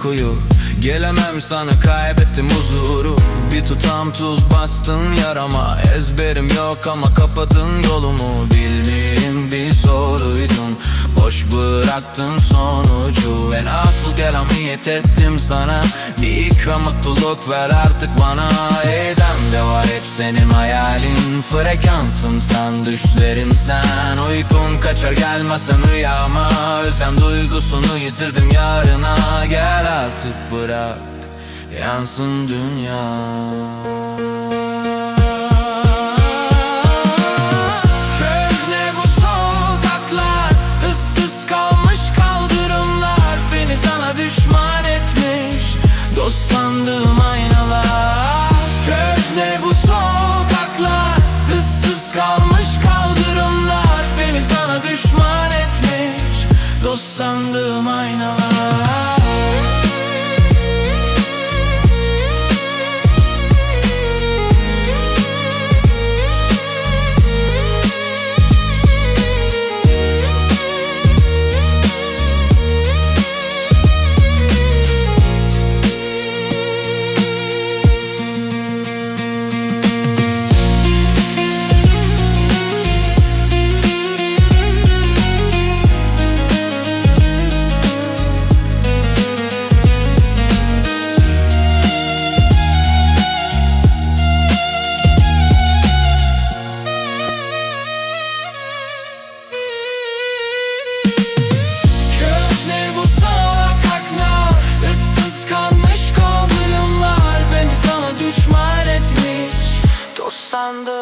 uykuyu Gelemem sana kaybettim huzuru. Bir tutam tuz bastın yarama. Ezberim yok ama kapadın yolumu. Bildiğim bir soruydun Boş bıraktın sonucu. En asıl kelam niyet ettim sana. Bir ikram mutluluk ver artık bana. Edem Frekansım sen düşlerim sen. Uykun kaçar gelmezsen uyama. Özlem duygusunu yitirdim yarına. Gel artık bırak yansın dünya undermine us sandım.